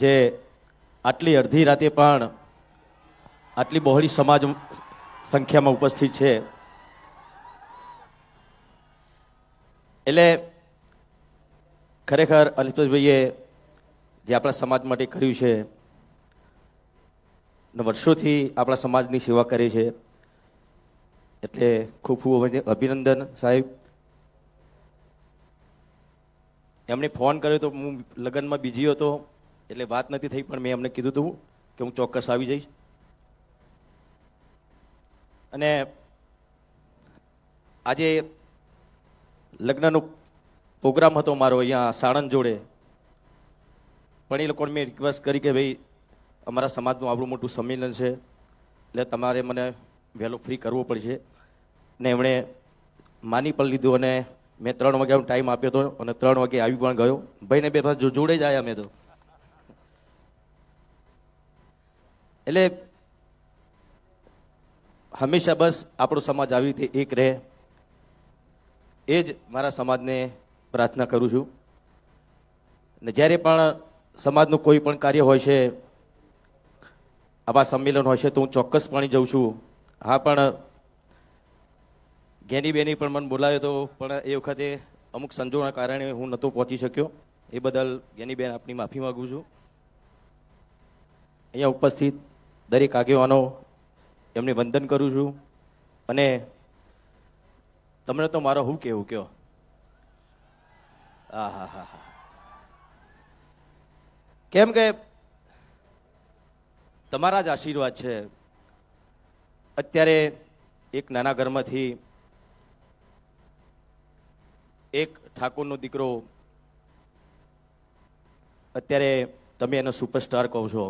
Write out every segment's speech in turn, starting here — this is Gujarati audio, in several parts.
જે આટલી અડધી રાતે પણ આટલી બહોળી સમાજ સંખ્યામાં ઉપસ્થિત છે. એટલે ખરેખર અલ્પેશભાઈએ જે આપણા સમાજ માટે કર્યું છે, ને વર્ષોથી આપણા સમાજની સેવા કરી છે, એટલે ખૂબ ખૂબ અભિનંદન સાહેબ. એમણે ફોન કર્યો તો હું લગ્નમાં બીજી હતો. એટલે વાત નથી થઈ, પણ મેં એમને કીધું હતું કે હું ચોક્કસ આવી જઈશ. અને આજે લગ્નનો પ્રોગ્રામ હતો મારો અહીંયા સાણંદ જોડે. પણ એ લોકોને મેં રિક્વેસ્ટ કરી કે ભાઈ, અમારા સમાજનું આપણું મોટું સંમેલન છે, એટલે તમારે મને વહેલો ફ્રી કરવો પડશે. ને એમણે માની પણ લીધું અને મેં ત્રણ વાગ્યાનો ટાઈમ આપ્યો હતો અને ત્રણ વાગે આવી પણ ગયો. ભાઈને બે પાછા જોડે જ આવ્યા મેં તો. એટલે હંમેશા બસ આપણો સમાજ આવી રીતે એક રહે. એ જ મારા સમાજને પ્રાર્થના કરું છું. ને જ્યારે પણ સમાજનું કોઈ પણ કાર્ય હોય છે, આવા સંમેલન હોય છે, તો હું ચોક્કસપણે જઉં છું. હા, પણ ઘેની બેની પણ મને બોલાવ્યો હતો પણ એ વખતે અમુક સંજોના કારણે હું નહોતો પહોંચી શક્યો. એ બદલ ઘેની બેન આપની માફી માગું છું. અહીંયા ઉપસ્થિત દરેક આગેવાનો એમને વંદન કરું છું. અને તમને તો મારો હું કેવું કયો? હા હા હા હા. કેમ કે તમારા જ આશીર્વાદ છે. અત્યારે એક નાના ઘરમાંથી એક ઠાકોરનો દીકરો અત્યારે તમે એનો સુપરસ્ટાર કહો છો.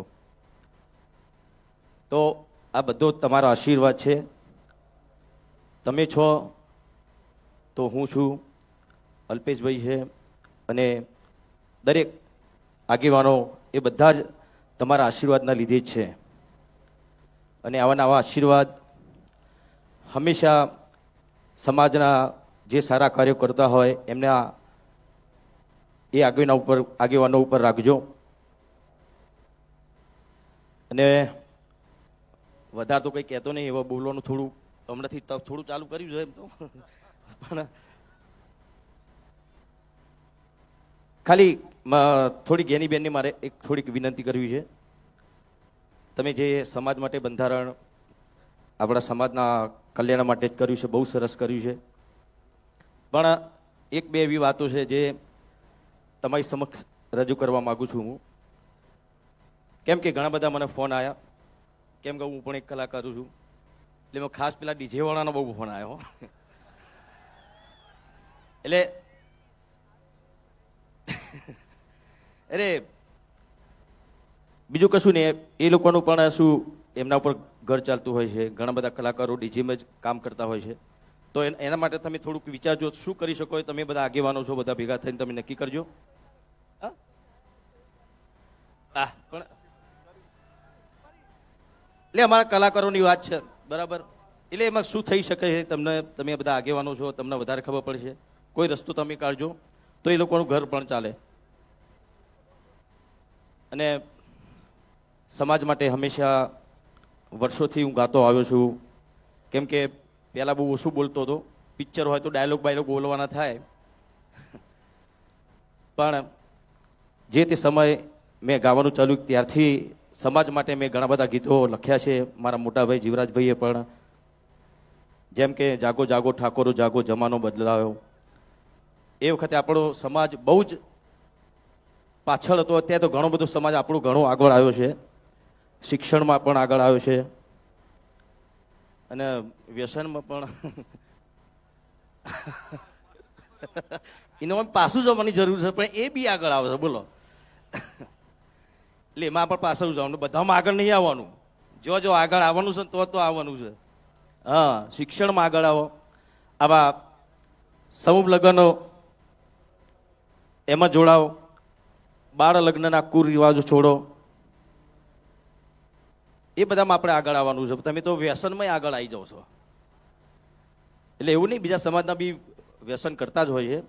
તો આ બધો તમારો આશીર્વાદ છે. તમે છો તો હું છું અલ્પેશભાઈ છે અને દરેક આગેવાનો એ બધા જ તમારા આશીર્વાદના લીધે જ છે. અને આવા નવા આશીર્વાદ હંમેશા સમાજના જે સારા કાર્યો કરતા હોય એમના એ આગેવાના ઉપર, આગેવાનો ઉપર રાખજો. અને વધારે તો કંઈ કહેતો નહીં, એવા બોલવાનું થોડું, હમણાંથી થોડું ચાલુ કર્યું છે એમ તો. પણ, ખાલી થોડીક થોડી જ્ઞાની બેનની મારે એક થોડીક વિનંતી કરવી છે. તમે જે સમાજ માટે બંધારણ, આપણા સમાજના કલ્યાણ માટે જ કર્યું છે, બહુ સરસ કર્યું છે. પણ એક બે એવી વાતો છે જે તમારી સમક્ષ રજૂ કરવા માગું છું હું. કેમ કે ઘણા બધા મને ફોન આવ્યા કેમ કે હું પણ એક કલાકાર છું. એટલે મેં ખાસ પેલા ડીજેવાળાનો બહુ ફોન આવ્યો. એટલે અરે બીજું કશું નહીં. એ લોકોનું પણ શું એમના ઉપર ઘર ચાલતું હોય છે. ઘણા બધા કલાકારો ડીજીમાં જ કામ કરતા હોય છે. તો એન- માટે તમે થોડુંક વિચારજો શું કરી શકો એ તમે બધા આગેવાનો છો, બધા ભેગા થઈને તમે નક્કી કરજો. હા? પણ એટલે અમારા કલાકારોની વાત છે. બરાબર? એટલે એમાં શું થઈ શકે છે? તમને, તમે બધા આગેવાનો છો, તમને વધારે ખબર પડશે. કોઈ રસ્તો તમે કાઢજો. તો એ લોકોનું ઘર પણ ચાલે. અને સમાજ માટે હંમેશા વર્ષોથી હું ગાતો આવ્યો છું. કેમ કે પહેલાં બહુ ઓછું બોલતો હતો. પિક્ચર હોય તો ડાયલોગ બાયલોગ બોલવાના થાય. પણ જે તે સમય મેં ગાવાનું ચાલુ ત્યારથી સમાજ માટે મેં ઘણા બધા ગીતો લખ્યા છે. મારા મોટા ભાઈ જીવરાજભાઈએ પણ. જેમ કે જાગો જાગો, ઠાકોરો, જાગો, જમાનો બદલાયો. એ વખતે આપણો સમાજ બહુ જ પાછળ હતો. અત્યારે તો ઘણો બધો સમાજ આપણો ઘણો આગળ આવ્યો છે. શિક્ષણમાં પણ આગળ આવ્યો છે. અને વ્યસનમાં પણ એનો પાછું જવાની જરૂર છે, પણ એ બી આગળ આવે છે. બોલો. એટલે એમાં પણ પાછળ જવાનું. બધામાં આગળ નહીં આવવાનું. જો જો આગળ આવવાનું છે તો તો આવવાનું છે. હા, શિક્ષણમાં આગળ આવો. આવા સમૂહ લગ્નો એમાં જોડાઓ. બાળ લગ્નના કુરિવાજો છોડો. એ બધામાં આપણે આગળ આવવાનું છે. તમે તો વ્યસનમાં આગળ આવી જાઓ છો. એટલે એવું નહીં, બીજા સમાજના બી વ્યસન કરતા જ હોય છે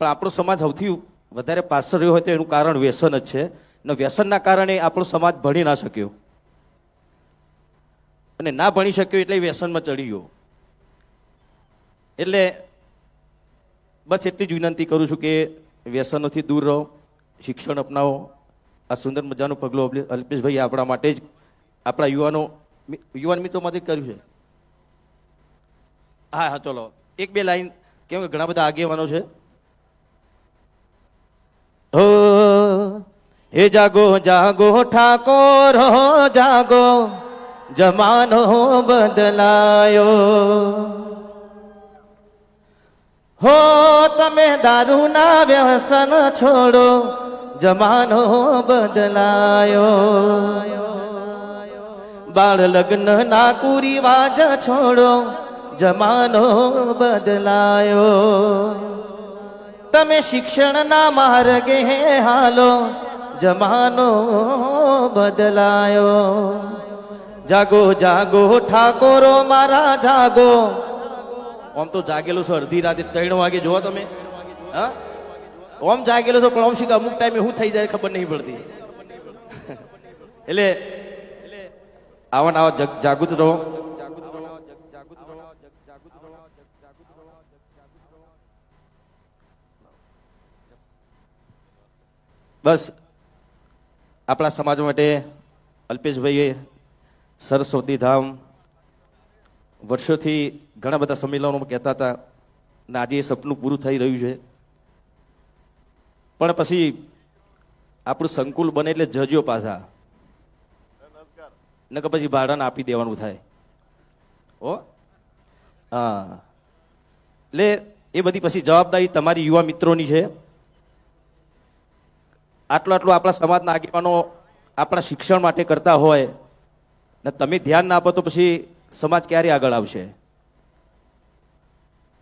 પણ આપણો સમાજ સૌથી વધારે પાછળ રહ્યો હોય તો એનું કારણ વ્યસન જ છે. ને વ્યસનના કારણે આપણો સમાજ ભણી ના શક્યો. અને ના ભણી શક્યો એટલે વ્યસનમાં ચડી એટલે બસ એટલી જ વિનંતી કરું છું કે વ્યસનોથી દૂર રહો, શિક્ષણ અપનાવો. આ સુંદર મજાનું પગલું અલ્પે- અલ્પેશભાઈ આપણા માટે જ, આપણા યુવાનો યુવાન મિત્રોમાંથી કર્યું છે. હા હા, ચલો. એક બે લાઈન, કેમ કે ઘણા બધા આગેવાનો છે. હો હે જાગો જાગો, ઠાકોર જાગો, જમાનો બદલાયો. હો, તમે દારૂના વ્યસન છોડો, જમાનો બદલાયો. બાળ લગ્ન ના કુરિવાજ છોડો, જમાનો બદલાયો. તમે શિક્ષણના માર્ગે હાલો જમાનો બદલાયો. જાગો જાગો, ઠાકોરો, મારા જાગો. ઓમ તો જાગેલું છો, અડધી રાતે ત્રણ વાગે જોવો તમે. હા? ઓમ જાગેલો છો, પણ ઓમ શીખ અમુક ટાઈમે શું થઈ જાય ખબર નહીં પડતી. એટલે આવા આવા જગ- જાગૃત રહો. બસ. આપણા સમાજ માટે અલ્પેશભાઈએ સરસ્વતી ધામ વર્ષોથી ઘણા બધા સંમેલનોમાં કહેતા હતા ને આજે એ સપનું પૂરું થઈ રહ્યું છે. પણ પછી આપણું સંકુલ બને એટલે જજો પાછા. નકર પછી ભાડાને આપી દેવાનું થાય. ઓ હા. એટલે એ બધી પછી જવાબદારી તમારી યુવા મિત્રોની છે. આટલું આટલું આપણા સમાજના આગેવાનો આપણા શિક્ષણ માટે કરતા હોય ને તમે ધ્યાન ના આપો તો પછી સમાજ ક્યારે આગળ આવશે?